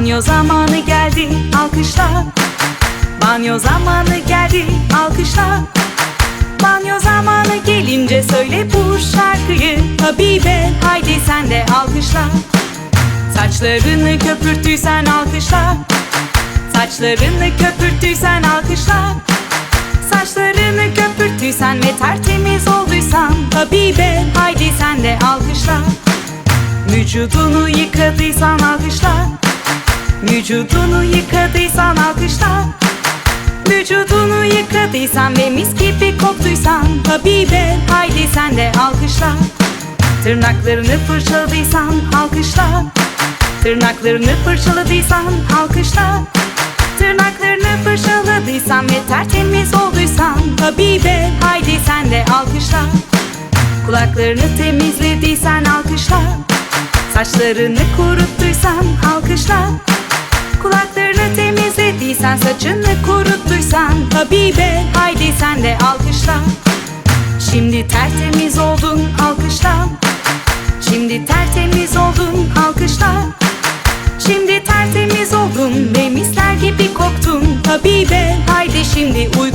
Banyo zamanı geldi alkışla. Banyo zamanı geldi alkışla. Banyo zamanı gelince söyle bu şarkıyı. Habibe haydi sen de alkışla. Saçlarını köpürttüysen alkışla. Saçlarını köpürttüysen alkışla. Saçlarını köpürttüysen ve tertemiz olduysan. Habibe haydi sen de alkışla. Vücudunu yıkadıysan alkışla Vücudunu yıkadıysan alkışla. Vücudunu yıkadıysan ve mis gibi koktuysan Habibe haydi sen de alkışla. Tırnaklarını fırçaladıysan alkışla. Tırnaklarını fırçaladıysan alkışla. Tırnaklarını fırçaladıysan ve tertemiz olduysan Habibe haydi sen de alkışla. Kulaklarını temizlediysen alkışla. Saçlarını kuruttuysan alkışla saçını kuruttuysan Habibe haydi sen de alkışla. Şimdi tertemiz oldun alkışla. Şimdi tertemiz oldun alkışla. Şimdi tertemiz oldun ve gibi koktun Habibe haydi şimdi uyu